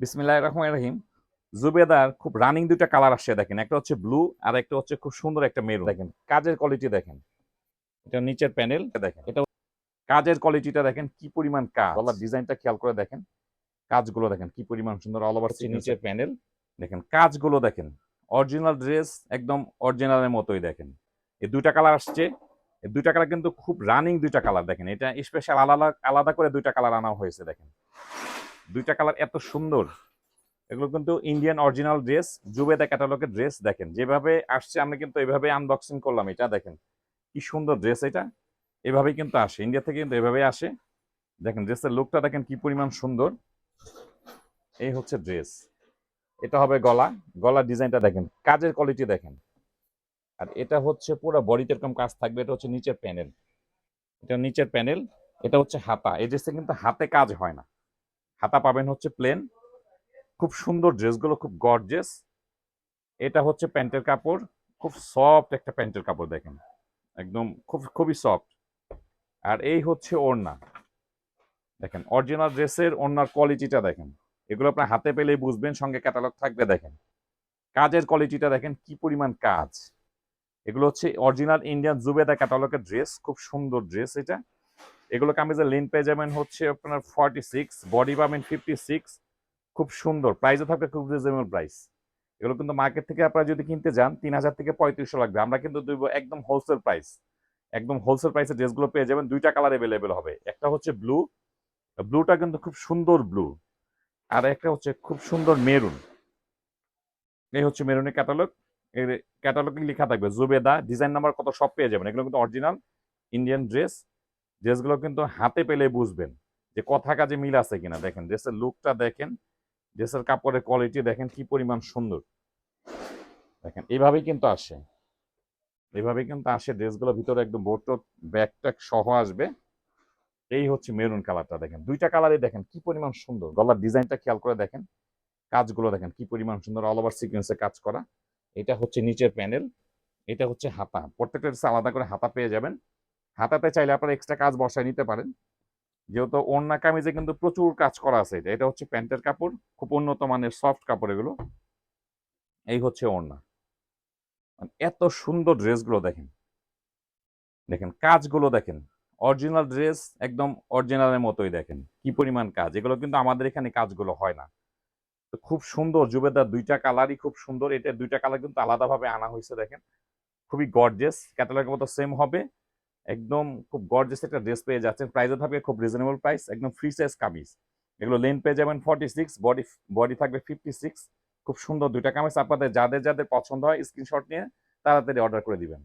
বিসমিল্লাহ রহমান রহিম। জুবেদার খুব রানিং দুইটা কালার আসছে দেখেন। একটা হচ্ছে ব্লু আর একটা হচ্ছে খুব সুন্দর একটা মেরুন দেখেন কাজের কোয়ালিটি দেখেন। এটা নিচের প্যানেল দেখেন এটা কাজের কোয়ালিটিটা দেখেন কি পরিমাণ কাজ। গলার ডিজাইনটা খেয়াল করে দেখেন। কাজগুলো দেখেন কি পরিমাণ সুন্দর অল ওভার নিচের প্যানেল দেখেন কাজগুলো দেখেন অরিজিনাল ড্রেস একদম অরিজিনালের মতোই দেখেন। এই দুইটা কালার আসছে। এই দুইটা কালার কিন্তু খুব রানিং দুইটা কালার দেখেন এটা স্পেশাল আলাদা আলাদা করে দুইটা কালার আনা হয়েছে দেখেন। দুইটা কালার এত সুন্দর। এগুলো কিন্তু ইন্ডিয়ান অরিজিনাল ড্রেস জুবেদা ক্যাটালগের ড্রেস দেখেন। যেভাবে আসছে, আমি কিন্তু এভাবে আনবক্সিং করলাম এটা, দেখেন। কি সুন্দর ড্রেস এটা। এভাবেই কিন্তু আসে। ইন্ডিয়া থেকে কিন্তু এভাবেই আসে। দেখেন ড্রেসের লুকটা দেখেন কি পরিমাণ সুন্দর। এই হচ্ছে ড্রেস এটা হবে গলা। গলার ডিজাইনটা দেখেন, কাজের কোয়ালিটি দেখেন। আর এটা হচ্ছে পুরো বডিতে এরকম কাজ থাকবে, এটা হচ্ছে নিচের প্যানেল এটা নিচের প্যানেল এটা হচ্ছে হাতা। এই ড্রেসে কিন্তু হাতে কাজ হয় না। হাতা পাবেন হচ্ছে প্লেন খুব সুন্দর ড্রেসগুলো, খুব গর্জেস এটা হচ্ছে প্যান্টের কাপড়। খুব সফট একটা প্যান্টের কাপড় দেখেন। একদম খুব, খুবই সফট আর এই হচ্ছে ওড়না। দেখেন অরিজিনাল ড্রেসের ওড়নার কোয়ালিটিটা দেখেন। এগুলো আপনার হাতে পেলেই বুঝবেন, সঙ্গে ক্যাটালগ থাকবে দেখেন। কাজের কোয়ালিটিটা দেখেন, কি পরিমাণ কাজ। এগুলো হচ্ছে অরিজিনাল ইন্ডিয়ান জুবেদা ক্যাটালগের ড্রেস খুব সুন্দর ড্রেস এটা। এগুলো কামিজের লেন পেয়ে যাবেন হচ্ছে আপনার ফর্টি সিক্স বডি পাবেন ফিফটি সিক্স খুব সুন্দর প্রাইসও থাকবে খুব রিজনেবল প্রাইস এগুলো কিন্তু মার্কেট থেকে আপনারা যদি কিনতে যান, তিন হাজার থেকে পঁয়ত্রিশশো লাগবে। আমরা কিন্তু দিব একদম হোলসেল প্রাইস একদম হোলসেল প্রাইসে ড্রেসগুলো পেয়ে যাবেন, দুইটা কালার অ্যাভেলেবেল হবে। একটা হচ্ছে ব্লু ব্লুটা কিন্তু খুব সুন্দর ব্লু আর একটা হচ্ছে খুব সুন্দর মেরুন এই হচ্ছে মেরুনের ক্যাটালগ এর ক্যাটালগে লেখা থাকবে, জুবেদা ডিজাইন নাম্বার কত সব পেয়ে যাবেন। এগুলো কিন্তু অরিজিনাল ইন্ডিয়ান ড্রেস ড্রেসগুলো কিন্তু হাতে পেলে বুঝবেন যে কথা কাজে মিল আছে কিনা। দেখেন ড্রেসের লুকটা দেখেন ড্রেসের কাপড়ের কোয়ালিটি দেখেন কি পরিমাণ সুন্দর। দেখেন এইভাবেই কিন্তু আসে। এইভাবেই কিন্তু আসে ড্রেসগুলোর ভিতরে একদম বোট ব্যাগ ট্যাগ সহ আসবে। এই হচ্ছে মেরুন কালারটা দেখেন। দুইটা কালারই দেখেন, কি পরিমাণ সুন্দর। গলার ডিজাইনটা খেয়াল করে দেখেন। কাজগুলো দেখেন, কি পরিমাণ সুন্দর অল ওভার সিকোয়েন্সে কাজ করা। এটা হচ্ছে নিচের প্যানেল এটা হচ্ছে হাতা। প্রত্যেকটা আলাদা করে হাতা পেয়ে যাবেন। হাতাতে চাইলে আপনারা এক্সট্রা কাজ বসায় নিতে পারেন। যেহেতু ওড়না কামিজে কিন্তু প্রচুর কাজ করা আছে এটা। এটা হচ্ছে প্যান্টের কাপড়, খুব উন্নত মানের সফট কাপড় এগুলো। এই হচ্ছে ওড়না। মানে এত সুন্দর ড্রেসগুলো দেখেন। দেখেন কাজগুলো দেখেন। অরিজিনাল ড্রেস একদম অরিজিনালের মতোই দেখেন। কি পরিমাণ কাজ? এগুলো কিন্তু আমাদের এখানে কাজগুলো হয় না। তো খুব সুন্দর জুবেদার দুইটা কালারই খুব সুন্দর। এটা দুইটা কালার কিন্তু আলাদাভাবে আনা হয়েছে দেখেন। খুবই গর্জেস ক্যাটালগের মতো সেম হবে। একদম খুব গর্জেস একটা ড্রেস পেয়ে যাচ্ছেন। প্রাইসও থাকবে খুব রিজনেবল প্রাইস একদম ফ্রি সাইজ কামিজ। এগুলো লেন পেয়ে যাবেন ফর্টি সিক্স বডি বডি থাকবে ফিফটি সিক্স খুব সুন্দর দুইটা কামিজ। আপনাদের যাদের যাদের পছন্দ হয় স্ক্রিনশট নিয়ে তাড়াতাড়ি অর্ডার করে দিবেন।